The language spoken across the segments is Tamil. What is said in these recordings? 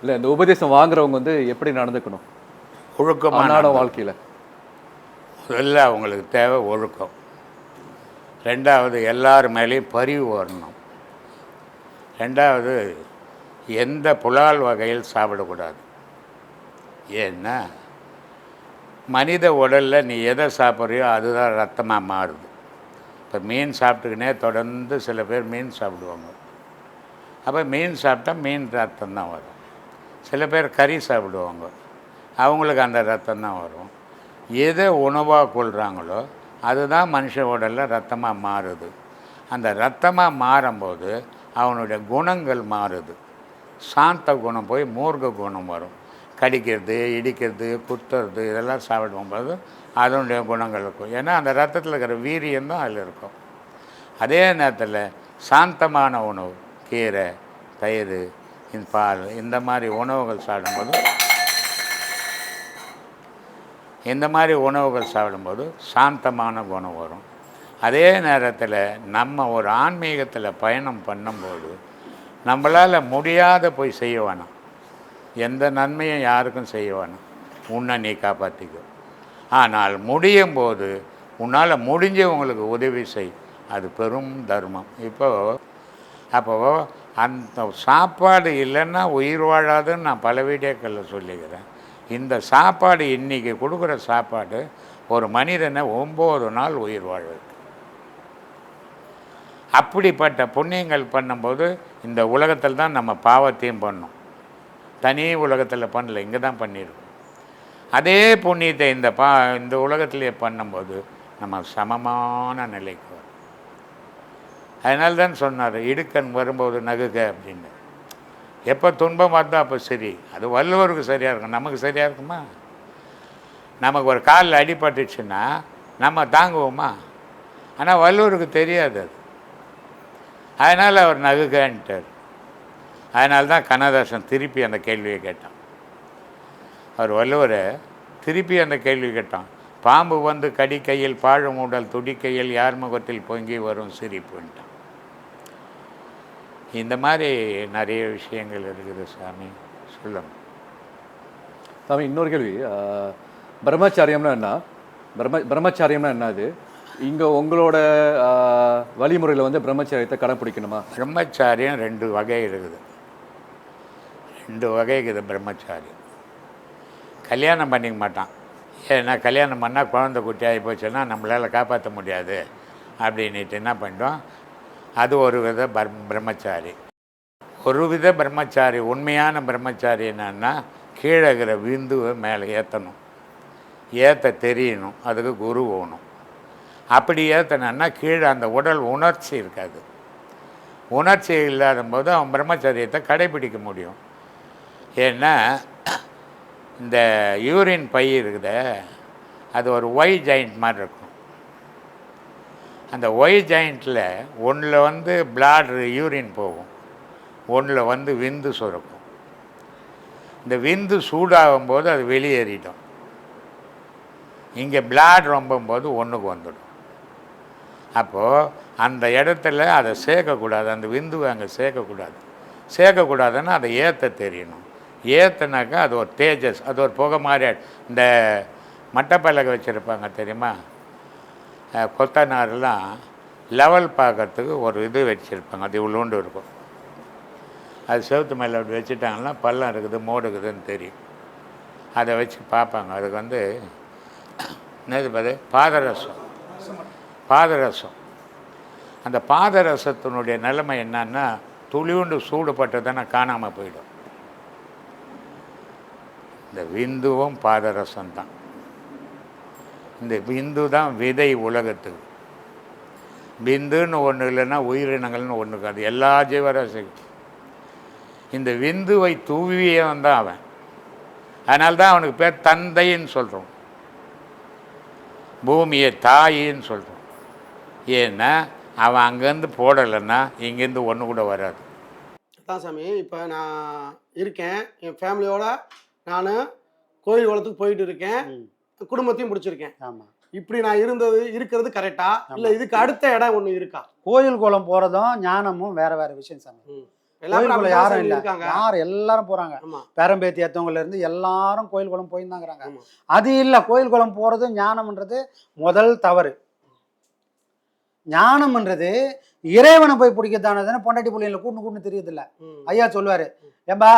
இல்லை இந்த உபதேசம் வாங்குறவங்க வந்து எப்படி நடந்துக்கணும்? ஒழுக்கமான வாழ்க்கையில். முதல்ல அவங்களுக்கு தேவை ஒழுக்கம். ரெண்டாவது எல்லார் மேலேயும் பரிவு வரணும். ரெண்டாவது எந்த புலால் வகையில் சாப்பிடக்கூடாது. ஏன்னா மனித உடலில் நீ எதை சாப்பிட்றியோ அதுதான் ரத்தமாக மாறுது. இப்போ மீன் சாப்பிட்டுக்கினே தொடர்ந்து சில பேர் மீன் சாப்பிடுவாங்க. அப்போ மீன் சாப்பிட்டா மீன் ரத்தம் தான் வரும். சில பேர் கறி சாப்பிடுவாங்க. அவங்களுக்கு அந்த ரத்தம் தான் வரும். எதை உணவாக கொள்கிறாங்களோ அதுதான் மனுஷ உடலில் ரத்தமாக மாறுது. அந்த ரத்தமாக மாறும்போது அவனுடைய குணங்கள் மாறுது. சாந்த குணம் போய் மூர்க்க குணம் வரும். கடிக்கிறது இடிக்கிறது குத்துறது இதெல்லாம் சாப்பிடும்போது அதனுடைய குணங்கள் இருக்கும். ஏன்னா அந்த ரத்தத்தில் இருக்கிற வீரியம் தான் அதில் இருக்கும். அதே நேரத்தில் சாந்தமான உணவு கீரை தயிர் இந்த பால். இந்த மாதிரி உணவுகள் சாப்பிடும்போது இந்த மாதிரி உணவுகள் சாப்பிடும்போது சாந்தமான குணம் வரும். அதே நேரத்தில் நம்ம ஒரு ஆன்மீகத்தில் பயணம் பண்ணும்போது நம்மளால் முடியாத போய் செய்ய வேணாம். எந்த நன்மையும் யாருக்கும் செய்ய வேணாம். உன்னை நீ காப்பாற்றிக்கோ ஆனால் முடியும் போது உன்னால் முடிஞ்சவங்களுக்கு உதவி செய். அது பெரும் தர்மம். இப்போ அப்போ அந்த சாப்பாடு இல்லைன்னா உயிர் வாழாதுன்னு நான் பல வீடியோக்களில் சொல்லிக்கிறேன். இந்த சாப்பாடு இன்றைக்கி கொடுக்குற சாப்பாடு ஒரு மனிதனை ஒம்பது நாள் உயிர் வாழ அப்படிப்பட்ட புண்ணியங்கள் பண்ணும்போது இந்த உலகத்தில் தான் நம்ம பாவத்தையும் பண்ணோம். தனி உலகத்தில் பண்ணல இங்கே தான் பண்ணியிருக்கோம். அதே புண்ணியத்தை இந்த பா இந்த உலகத்திலே பண்ணும்போது நம்ம சமமான நிலைக்கு அதனால தான் சொன்னார் இடுக்கண் வரும்போது நகுக அப்படின்னு. எப்போ துன்பம் வந்தால் அப்போ சரி. அது வள்ளுவருக்கு சரியாக இருக்கும். நமக்கு சரியாக இருக்குமா? நமக்கு ஒரு காலில் அடிபட்டுச்சுன்னா நம்ம தாங்குவோமா? ஆனால் வள்ளுவருக்கு தெரியாது அது. அதனால் அவர் நகுகன்ட்டார். அதனால தான் கண்ணதாசன் திருப்பி அந்த கேள்வியை கேட்டான். அவர் வள்ளுவர் திருப்பி அந்த கேள்வி கேட்டான். பாம்பு வந்து கடிக்கையில் பாழும் உடல் துடிக்கையில் யார் முகத்தில் பொங்கி வரும் சிரிப்புன்ட்டான். இந்த மாதிரி நிறைய விஷயங்கள் இருக்குது சாமி. சொல்லுங்க. சாமி இன்னொரு கேள்வி. பிரம்மச்சாரியம்னா என்ன? பிரம்ம பிரம்மச்சாரியம்னா என்னது இங்கே உங்களோட வழிமுறையில் வந்து பிரம்மச்சாரியத்தை கடைப்பிடிக்கணுமா? பிரம்மச்சாரியம் ரெண்டு வகை இருக்குது. ரெண்டு வகை இருக்குது பிரம்மச்சாரி கல்யாணம் பண்ணிக்க மாட்டான். ஏன்னா கல்யாணம் பண்ணால் குழந்தை குட்டி ஆகி போச்சுன்னா நம்மளால் காப்பாற்ற முடியாது. அப்படின்ட்டு என்ன பண்ணிட்டோம்? அது ஒரு வித பர் பிரம்மச்சாரி. ஒரு வித பிரம்மச்சாரி உண்மையான பிரம்மச்சாரி என்னன்னா கீழே இருக்கிற விந்துவை மேலே ஏற்றணும் ஏற்ற தெரியணும் அதுக்கு குரு ஓணும் அப்படி ஏற்றணுன்னா கீழே அந்த உடல் உணர்ச்சி இருக்காது. உணர்ச்சி இல்லாத போது அவன் பிரம்மச்சரியத்தை கடைபிடிக்க முடியும். ஏன்னா இந்த யூரின் பை இருக்குதே அது ஒரு ஒய் ஜாயிண்ட் மாதிரி இருக்கும். அந்த ஒய் ஜாயிண்ட்டில் ஒன்றில் வந்து பிளாட்ரு யூரின் போகும். ஒன்றில் வந்து விந்து சுரக்கும். இந்த விந்து சூடாகும் போது அது வெளியேறிடும். இங்கே பிளாட் ரொம்பும்போது ஒன்றுக்கு வந்துடும். அப்போது அந்த இடத்துல அதை சேர்க்கக்கூடாது. அந்த விந்துவை அங்கே சேர்க்கக்கூடாது. சேர்க்கக்கூடாதுன்னா அதை ஏற்ற தெரியணும். ஏற்றுனாக்கா அது ஒரு தேஜஸ் அது ஒரு புகை மாதிரி இந்த மட்டப்பலகை வச்சுருப்பாங்க தெரியுமா? கொத்தனாரெலாம் லெவல் பார்க்கறதுக்கு ஒரு இது வச்சுருப்பாங்க. அது இவ்வளோண்டு இருக்கும். அது செவத்து மேலே அப்படி வச்சுட்டாங்கன்னா பள்ளம் இருக்குது மோடு இருக்குதுன்னு தெரியும். அதை வச்சு பார்ப்பாங்க. அதுக்கு வந்து என்னது பாது பாதரசம். பாதரசம். அந்த பாதரசத்தினுடைய நிலைமை என்னன்னா துளியுண்டு சூடுபட்டதுன்னா காணாமல் போயிடும். இந்த விந்துவும் பாதரசம் தான் இந்த விந்து தான் விதை உலகத்துக்கு. விந்துன்னு ஒன்று இல்லைன்னா உயிரினங்கள்னு ஒன்று இருக்காது. எல்லா ஜீவராசிக்கும். இந்த விந்துவை தூவியவன் தான் அவன். அதனால தான் அவனுக்கு பேர் தந்தைன்னு சொல்கிறோம் பூமியை தாயின்னு சொல்கிறோம் ஏன்னா அவன் அங்கேருந்து போடலைன்னா இங்கேருந்து ஒன்று கூட வராது. அதான் சாமி இப்போ நான் இருக்கேன். என் ஃபேமிலியோட நான் கோயில் குளத்துக்கு போயிட்டு இருக்கேன். குடும்பத்தையும் பிடிச்சிருக்கேன். ஆமா. இப்படி நான் இருந்தது இருக்கிறது கரெக்டா இல்ல இதுக்கு அடுத்த இடம் ஒண்ணு இருக்கா? கோயில் குளம் போறதும் ஞானமும் வேற வேற விஷயம் சாமி. எல்லாரும் கோயில் குளம் யாரும் இல்ல. இருக்காங்க. யார் எல்லாரும் போறாங்க. பேரம்பேத்தி ஏத்தவங்கல இருந்து எல்லாரும் கோயில் குளம் போயிருந்தாங்கிறாங்க. அது இல்ல. கோயில் குளம் போறது ஞானம்ன்றது முதல் தவறு. ஞானம்ன்றது இறைவனை போய் பிடிக்கிறதானதுன்னு பொண்டாட்டி பிள்ளைங்கள கூட்டு கூட்டு தெரியுது இல்ல. ஐயா சொல்லுவாரு ஏம்பா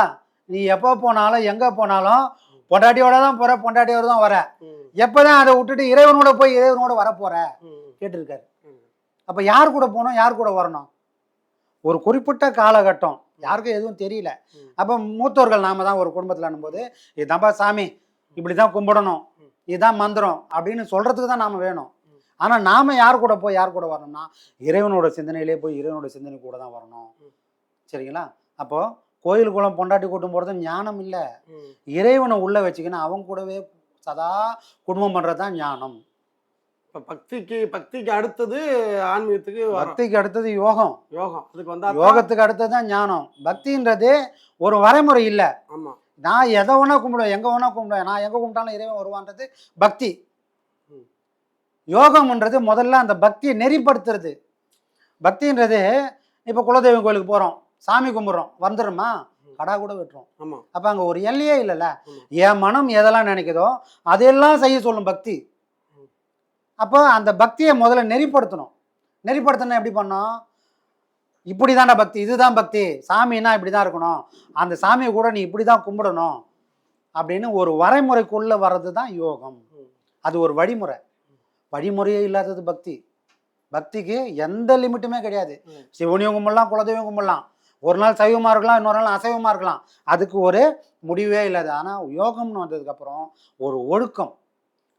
நீ எப்போ போனாலும் எங்க போனாலும் பொண்டாட்டியோட தான் போற பொண்டாட்டியோட தான் வர. எப்பதான் அதை விட்டுட்டு இறைவனோட போய் இறைவனோட வர போற. கேட்டிருக்காரு. அப்ப யார் கூட போகணும் யார் கூட வரணும்? ஒரு குறிப்பிட்ட காலகட்டம். யாருக்கும் எதுவும் தெரியல. அப்ப மூத்தோர்கள் நாம தான் ஒரு குடும்பத்தில் போது இதுதான்ப்பா சாமி இப்படிதான் கும்பிடணும். இதுதான் மந்திரம். அப்படின்னு சொல்றதுக்கு தான் நாம வேணும். ஆனா நாம யார் கூட போய் யார் கூட வரணும்னா இறைவனோட சிந்தனையிலே போய் இறைவனோட சிந்தனை கூட தான் வரணும். சரிங்களா? அப்போ கோயில் குளம் பொண்டாட்டி கூட்டம் போறது ஞானம் இல்ல. இறைவனை உள்ள வச்சுக்கின்னு அவங்க கூடவே சதா குடும்பம் பண்றது தான் ஞானம். இப்ப பக்திக்கு பக்திக்கு அடுத்தது ஆன்மீகத்துக்கு பக்திக்கு அடுத்தது யோகம். யோகம். அதுக்கு வந்தா யோகத்துக்கு அடுத்தது தான் ஞானம். பக்தின்றது ஒரு வரைமுறை இல்லை. ஆமா. நான் எதை வேணா கும்பிடுவேன் எங்க வேணா கும்பிடுவேன் நான் எங்க கும்பிட்டாலும் இறைவன் வருவான்றது பக்தி. யோகம்ன்றது முதல்ல அந்த பக்தியை நெறிப்படுத்துறது. பக்தின்றது இப்போ குலதெய்வம் கோயிலுக்கு போறோம். சாமி கும்பிட்றோம். வந்துடுமா. கடா கூட வெட்டுறோம். அப்ப அங்க ஒரு எல்லையே இல்லைல்ல. என் மனம் எதெல்லாம் நினைக்குதோ அதையெல்லாம் செய்ய சொல்லும் பக்தி. அப்போ அந்த பக்தியை முதல்ல நெறிப்படுத்தணும். நெறிப்படுத்தணும் எப்படி பண்ணோம் இப்படி பக்தி இதுதான் பக்தி. சாமின்னா இப்படி தான் இருக்கணும். அந்த சாமியை கூட நீ இப்படி தான் கும்பிடணும். அப்படின்னு ஒரு வரைமுறைக்குள்ள வர்றது தான் யோகம். அது ஒரு வழிமுறை. வழிமுறையே இல்லாதது பக்தி. பக்திக்கு எந்த லிமிட்டுமே கிடையாது. சிவனையும் கும்பிடலாம் குலதெய்வம் கும்பிடலாம். ஒரு நாள் சைவமாக இருக்கலாம் இன்னொரு நாள் அசைவமாக இருக்கலாம். அதுக்கு ஒரு முடிவே இல்லாது ஆனால் யோகம்னு வந்ததுக்கப்புறம் ஒரு ஒழுக்கம்.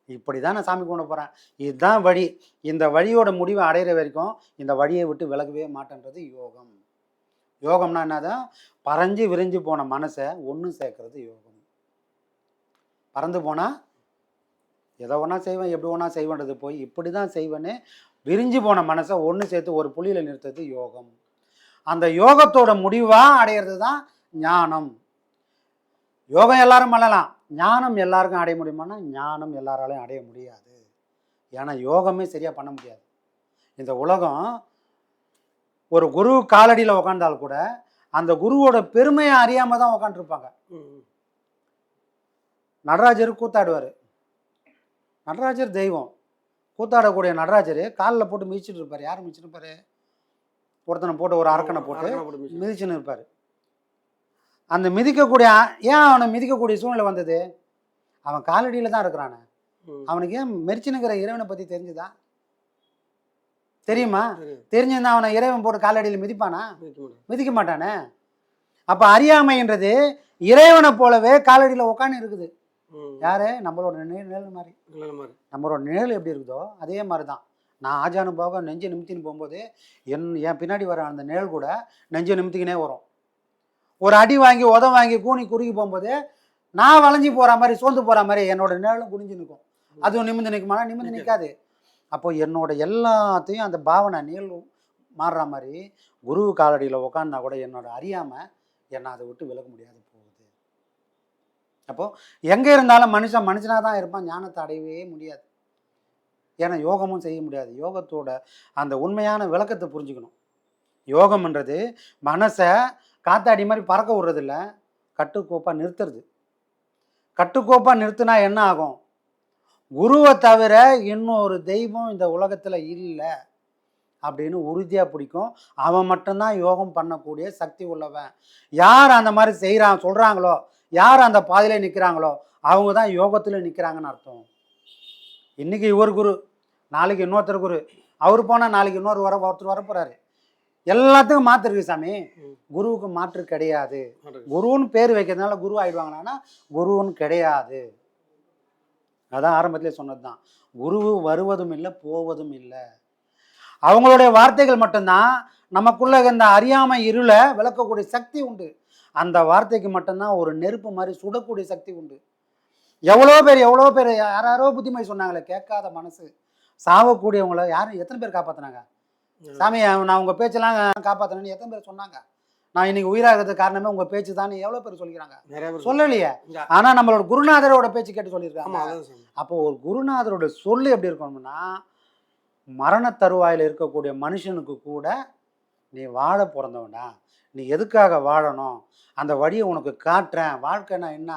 இப்படி தான் நான் சாமி கும்பிட போகிறேன் இதுதான் வழி. இந்த வழியோட முடிவை அடையிற வரைக்கும் இந்த வழியை விட்டு விலகவே மாட்டேன்றது யோகம். யோகம்னா என்னதான் பறஞ்சு விரிஞ்சு போன மனசை ஒன்று சேர்க்கறது யோகம். பறந்து போனால் எதை ஒன்றா செய்வேன் எப்படி ஒன்றா செய்வேன்றது போய் இப்படி தான் செய்வேன்னு விரிஞ்சு போன மனசை ஒன்று சேர்த்து ஒரு புள்ளியில் நிறுத்துறது யோகம். அந்த யோகத்தோட முடிவாக அடையிறது தான் ஞானம். யோகம் எல்லாரும் பண்ணலாம். ஞானம் எல்லாருக்கும் அடைய முடியுமானா ஞானம் எல்லாராலையும் அடைய முடியாது. ஏன்னா யோகமே சரியாக பண்ண முடியாது. இந்த உலகம் ஒரு குரு காலடியில் உக்காந்தால் கூட அந்த குருவோட பெருமையை அறியாம தான் உக்காந்துருப்பாங்க. ம். நடராஜர் கூத்தாடுவார். நடராஜர் தெய்வம். கூத்தாடக்கூடிய நடராஜர் காலில் போட்டு மிதிச்சிட்டு இருப்பார். யார் மிதிச்சிட்டு இருப்பாரு? ஒருத்தனை போட்டு ஒரு அரக்கனை போட்டு. மிதிச்சுன்னு இருப்பார். அந்த மிதிக்கக்கூடிய ஏன் அவனை மிதிக்கக்கூடிய சூழ்நிலை வந்தது? அவன் காலடியில் தான் இருக்கிறானே. அவனுக்கு ஏன் மெரிச்சுனுக்கிற இறைவனை பற்றி தெரிஞ்சுதா? தெரியுமா. தெரிஞ்சிருந்தா அவனை இறைவன் போட்டு காலடியில் மிதிப்பானா? மிதிக்க மாட்டேன். அப்போ அறியாமைன்றது இறைவனை போலவே காலடியில் உட்காந்து இருக்குது. யாரு? நம்மளோட நிழல் மாதிரி. நம்மளோட நிழல் எப்படி இருக்குதோ அதே மாதிரி தான் நான் ஆஜானுபாக நெஞ்சை நிமித்தின்னு போகும்போது என் என் பின்னாடி வர அந்த நிழல் கூட நெஞ்சை நிமித்திக்கினே வரும். ஒரு அடி வாங்கி உத வாங்கி கூனி குறுகி போகும்போது நான் வளைஞ்சி போகிற மாதிரி சோர்ந்து போகிற மாதிரி என்னோட நிழலும் குனிஞ்சு நிற்கும். அதுவும் நிமிந்து நிற்குமானா நிமிந்து நிற்காது. அப்போ என்னோட எல்லாத்தையும் அந்த பாவனை நிழல் மாறுற மாதிரி குரு காலடியில் உட்காந்தா கூட என்னோட அறியாமல் என்னை அதை விட்டு விலக முடியாது போகுது. அப்போ எங்கே இருந்தாலும் மனுஷன் மனுஷனாக தான் இருப்பான் ஞானத்தை அடையவே முடியாது. ஏன்னா யோகமும் செய்ய முடியாது. யோகத்தோட அந்த உண்மையான விளக்கத்தை புரிஞ்சுக்கணும். யோகம்ன்றது மனசை காத்தாடி மாதிரி பறக்க விடுறதில்ல. கட்டுக்கோப்பாக நிறுத்துறது. கட்டுக்கோப்பாக நிறுத்தினா என்ன ஆகும்? குருவை தவிர இன்னொரு தெய்வம் இந்த உலகத்தில் இல்லை அப்படின்னு உறுதியாக பிடிக்கும். அவன் மட்டும்தான் யோகம் பண்ணக்கூடிய சக்தி உள்ளவன். யார் அந்த மாதிரி செய்கிறான் சொல்கிறாங்களோ யார் அந்த பாதையில் நிற்கிறாங்களோ அவங்க தான் யோகத்தில் நிற்கிறாங்கன்னு அர்த்தம். இன்னைக்கு இவர் குரு நாளைக்கு இன்னொருத்தர் குரு. அவர் போனால் நாளைக்கு இன்னொரு வர ஒருத்தர் வர போகிறாரு எல்லாத்துக்கும் மாற்று இருக்கு சாமி. குருவுக்கு மாற்று கிடையாது. குருன்னு பேர் வைக்கிறதுனால குரு ஆயிடுவாங்களான்னா குருன்னு கிடையாது. அதான் ஆரம்பத்திலே சொன்னது தான் குரு வருவதும் இல்லை போவதும் இல்லை. அவங்களுடைய வார்த்தைகள் மட்டும்தான் நமக்குள்ள இந்த அறியாமை இருளை விளக்கக்கூடிய சக்தி உண்டு. அந்த வார்த்தைக்கு மட்டும்தான் ஒரு நெருப்பு மாதிரி சுடக்கூடிய சக்தி உண்டு. எவ்வளோ பேர் எவ்வளோ பேர் யார் புத்திமதி சொன்னாங்களே கேட்காத மனசு. சாவக்கூடியவங்கள யாரும் எத்தனை பேர் காப்பாத்துனாங்க? சாமி நான் உங்கள் பேச்செல்லாம் காப்பாற்றினேன்னு எத்தனை பேர் சொன்னாங்க? நான் இன்னைக்கு உயிராகிறதுக்கு காரணமே உங்கள் பேச்சு தான் எவ்வளோ பேர் சொல்லிக்கிறாங்க? சொல்லலையே. ஆனால் நம்மளோட குருநாதரோட பேச்சு கேட்டு சொல்லியிருக்காங்க. அப்போ ஒரு குருநாதரோட சொல்லு எப்படி இருக்கணும்னா மரண தருவாயில் இருக்கக்கூடிய மனுஷனுக்கு கூட நீ வாழ பிறந்தவன்டா நீ எதுக்காக வாழணும்? அந்த வழியை உனக்கு காட்டுறேன். வாழ்க்கைனா என்ன?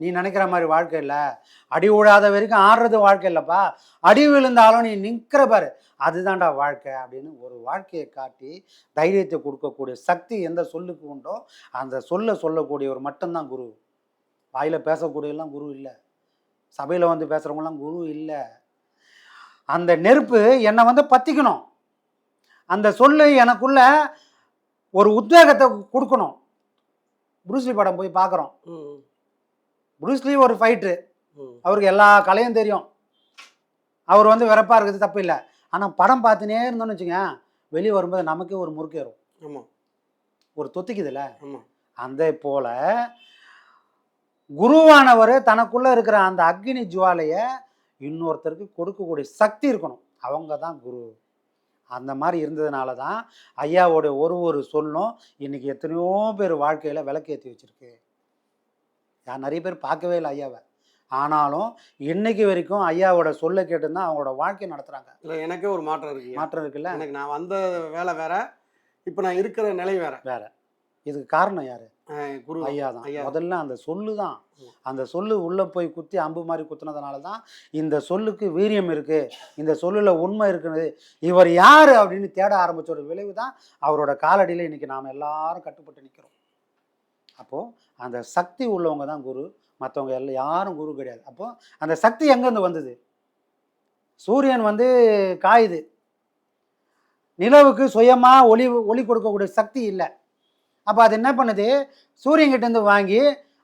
நீ நினைக்கிற மாதிரி வாழ்க்கை இல்லை. அடி விழாத வரைக்கும் ஆடுறது வாழ்க்கை இல்லைப்பா. அடி விழுந்தாலும் நீ நிற்கிற பாரு. அதுதான்டா வாழ்க்கை அப்படின்னு ஒரு வாழ்க்கையை காட்டி தைரியத்தை கொடுக்கக்கூடிய சக்தி எந்த சொல்லுக்கு உண்டோ அந்த சொல்ல சொல்லக்கூடியவர் மட்டும்தான் குரு. வாயில் பேசக்கூடியவெல்லாம் குரு இல்லை. சபையில் வந்து பேசுகிறவங்களாம் குரு இல்லை. அந்த நெருப்பு என்னை வந்து பற்றிக்கணும் அந்த சொல்லு எனக்குள்ள ஒரு உத்வேகத்தை கொடுக்கணும். புரூஸ்லி படம் போய் பார்க்குறோம் புரூஸ்லி ஒரு ஃபைட்ரு ம். அவருக்கு எல்லா கலையும் தெரியும். அவர் வந்து வெறப்பாக இருக்கிறது தப்பு இல்லை. ஆனால் படம் பார்த்துனே இருந்தோம்னு வச்சுங்க வெளியே வரும்போது நமக்கே ஒரு முறுக்கேறும் ஆமா. ஒரு தொத்திக்குதுல்ல? அந்த போல குருவானவர் தனக்குள்ள இருக்கிற அந்த அக்னி ஜுவாலையை இன்னொருத்தருக்கு கொடுக்கக்கூடிய சக்தி இருக்கணும். அவங்க தான் குரு. அந்த மாதிரி இருந்ததுனால தான் ஐயாவோட ஒரு ஒரு சொல்லும் இன்னைக்கு எத்தனையோ பேர் வாழ்க்கையில் விளக்கேற்றி வச்சிருக்கு. யார் நிறைய பேர் பார்க்கவே இல்லை ஐயாவை. ஆனாலும் இன்னைக்கு வரைக்கும் ஐயாவோட சொல்ல கேட்டுதான் அவங்களோட வாழ்க்கை நடத்துகிறாங்க இல்ல எனக்கே ஒரு மாற்றம் இருக்கு மாற்றம் இருக்குல்ல? எனக்கு நான் வந்த வேலை வேற இப்போ நான் இருக்கிற நிலை வேற. வேற. இதுக்கு காரணம் யாரு? குரு ஐயா தான். முதல்ல அந்த சொல்லு தான். அந்த சொல்லு உள்ள போய் குத்தி அம்பு மாதிரி குத்துனதுனால தான் இந்த சொல்லுக்கு வீரியம் இருக்கு. இந்த சொல்லுல உண்மை இருக்குது இவர் யாரு அப்படின்னு தேட ஆரம்பிச்சோட விளைவு தான் அவரோட காலடியில் இன்னைக்கு நாம் எல்லாரும் கட்டுப்பட்டு நிற்கிறோம் அப்போ அந்த சக்தி உள்ளவங்க தான் குரு. மற்றவங்க எல்லாம் யாரும் குரு கிடையாது. அப்போ அந்த சக்தி எங்கேருந்து வந்தது? சூரியன் வந்து காயுது. நிலவுக்கு சுயமா ஒளி ஒளி கொடுக்கக்கூடிய சக்தி இல்லை. அப்போ அது என்ன பண்ணுது? சூரியன்கிட்ட இருந்து வாங்கி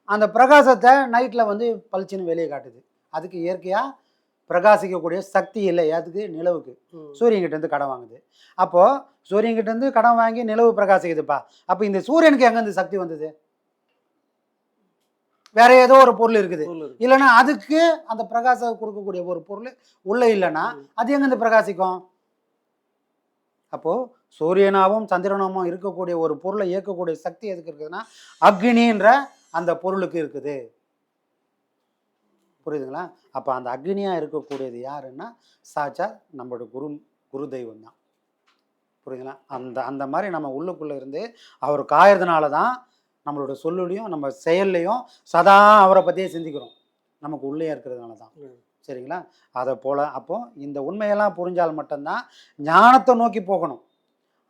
அந்த பிரகாசத்தை நைட்டில் வந்து பளிச்சுன்னு வெளியே காட்டுது. அதுக்கு இயற்கையாக பிரகாசிக்கக்கூடிய சக்தி இல்லை. அதுக்கு நிலவுக்கு. ம். சூரியன்கிட்ட இருந்து கடன் வாங்குது. அப்போது சூரியன்கிட்ட இருந்து கடன் வாங்கி நிலவு பிரகாசிக்குதுப்பா. அப்போ இந்த சூரியனுக்கு எங்கேருந்து சக்தி வந்தது? வேற ஏதோ ஒரு பொருள் இருக்குது. இல்லைன்னா அதுக்கு அந்த பிரகாசம் கொடுக்கக்கூடிய ஒரு பொருள் உள்ள இல்லைன்னா அது எங்கேருந்து பிரகாசிக்கும்? அப்போ சூரியனாவும் சந்திரனாவும் இருக்கக்கூடிய ஒரு பொருளை இயக்கக்கூடிய சக்தி எதுக்கு இருக்குதுன்னா அக்னின்ற அந்த பொருளுக்கு இருக்குது. புரியுதுங்களா? அப்போ அந்த அக்னியா இருக்கக்கூடியது யாருன்னா சாச்சா நம்மளோட குரு குரு தெய்வம் தான். புரியுதுங்களா? அந்த அந்த மாதிரி நம்ம உள்ளுக்குள்ளே இருந்து அவர் காயறதுனால தான் நம்மளோட சொல்லுலையும் நம்ம செயல்லையும் சதா அவரை பற்றியே சிந்திக்கிறோம். நமக்கு உள்ளே இருக்கிறதுனால தான். சரிங்களா? அதை போல் அப்போ இந்த உண்மையெல்லாம் புரிஞ்சால் மட்டும்தான் ஞானத்தை நோக்கி போகணும்.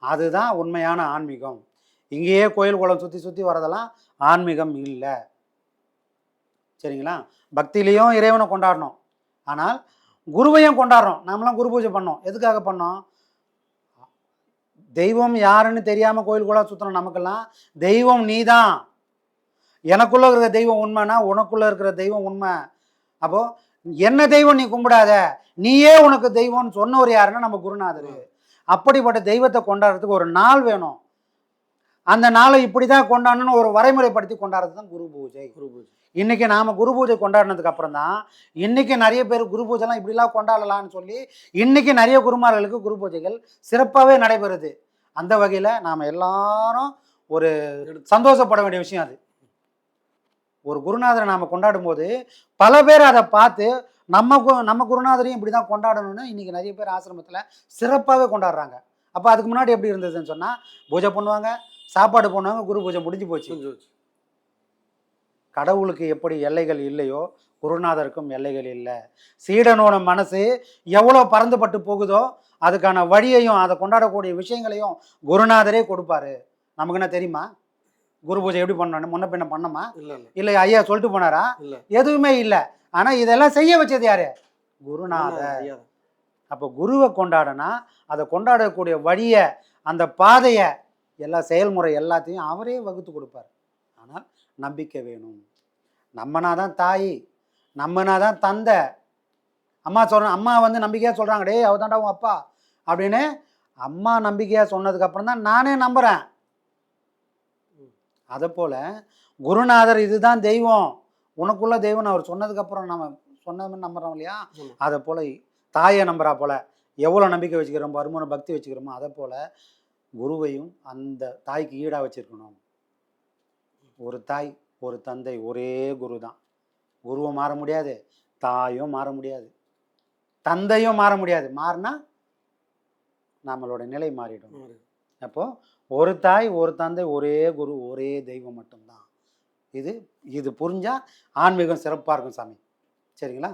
அதுதான் உண்மையான ஆன்மீகம். இங்கேயே கோயில் குளம் சுற்றி சுற்றி வரதெல்லாம் ஆன்மீகம் இல்லை. சரிங்களா? பக்தியிலையும் இறைவனை கொண்டாடணும். ஆனால் குருவையும் கொண்டாடுறோம். நாமெல்லாம் குரு பூஜை பண்ணோம். எதுக்காக பண்ணோம்? தெய்வம் யாருன்னு தெரியாம கோயில் குளம் சுத்தணும் நமக்கெல்லாம் தெய்வம் நீதான். எனக்குள்ள இருக்கிற தெய்வம் உண்மைனா உனக்குள்ள இருக்கிற தெய்வம் உண்மை. அப்போ என்ன தெய்வம் நீ கும்பிடாத? நீயே உனக்கு தெய்வம்னு சொன்னவர் யாருன்னா நம்ம குருநாதர். அப்படிப்பட்ட தெய்வத்தை கொண்டாடுறதுக்கு ஒரு நாள் வேணும். அந்த நாளை இப்படி தான் கொண்டாடணும்னு ஒரு வரைமுறைப்படுத்தி கொண்டாடுறது தான் குரு பூஜை. குரு பூஜை. இன்னைக்கு நாம குரு பூஜை கொண்டாடினதுக்கு அப்புறம் தான் இன்னைக்கு நிறைய பேர் குரு பூஜைலாம் இப்படிலாம் கொண்டாடலாம்னு சொல்லி இன்னைக்கு நிறைய குருமார்களுக்கு குரு பூஜைகள் சிறப்பாகவே நடைபெறுது. அந்த வகையில் நாம் எல்லாரும் ஒரு சந்தோஷப்பட வேண்டிய விஷயம் அது. ஒரு குருநாதரை நாம் கொண்டாடும் போது பல பேர் அதை பார்த்து நம்ம கு- நம்ம குருநாதரையும் இப்படி தான் கொண்டாடணும்னு இன்னைக்கு நிறைய பேர் ஆசிரமத்தில் சிறப்பாகவே கொண்டாடுறாங்க. அப்போ அதுக்கு முன்னாடி எப்படி இருந்ததுன்னு சொன்னால் பூஜை பண்ணுவாங்க சாப்பாடு பண்ணுவாங்க குரு பூஜை முடிஞ்சு போச்சு. கடவுளுக்கு எப்படி எல்லைகள் இல்லையோ குருநாதருக்கும் எல்லைகள் இல்லை. சீடனோட மனசு எவ்வளோ பறந்துபட்டு போகுதோ அதுக்கான வழியையும் அதை கொண்டாடக்கூடிய விஷயங்களையும் குருநாதரே கொடுப்பாரு. நமக்கு என்ன தெரியுமா? குரு பூஜை எப்படி பண்ணணும்? முன்ன பின்ன பண்ணோமா இல்ல இல்ல. ஐயா சொல்லிட்டு போனாரா. எதுவுமே இல்லை. ஆனால் இதெல்லாம் செய்ய வச்சது யாரு? குருநாதர். அப்போ குருவை கொண்டாடனா அதை கொண்டாடக்கூடிய வழியை அந்த பாதையை எல்லா செயல்முறை எல்லாத்தையும் அவரே வகுத்து கொடுப்பார். ஆனால் நம்பிக்கை வேணும். நம்மனா தான் தாய் நம்மனா தான் தந்தை. அம்மா சொல்ற அம்மா வந்து நம்பிக்கையாக சொல்கிறாங்க டேய் அவ தாண்டா உன் அப்பா. அப்படின்னு அம்மா நம்பிக்கையாக சொன்னதுக்கப்புறம் தான் நானே நம்புகிறேன் அதை போல் குருநாதர் இதுதான் தெய்வம். உனக்குள்ள தெய்வம் அவர் சொன்னதுக்கப்புறம் நம்ம சொன்னது மாதிரி நம்புறோம் இல்லையா. அதை போல் தாயை நம்புறா போல. எவ்வளோ நம்பிக்கை வச்சுக்கிறோம் வருமான பக்தி வச்சுக்கிறோமோ அதை போல் குருவையும் அந்த தாய்க்கு ஈடாக வச்சிருக்கணும். ஒரு தாய் ஒரு தந்தை ஒரே குரு தான் குருவும் மாற முடியாது தாயும் மாற முடியாது. தந்தையும் மாற முடியாது. மாறினா நம்மளோட நிலை மாறிடும். அப்போ ஒரு தாய் ஒரு தந்தை ஒரே குரு ஒரே தெய்வம் மட்டும்தான். இது இது புரிஞ்சா ஆன்மீகம் சிறப்பாக இருக்கும் சாமி. சரிங்களா?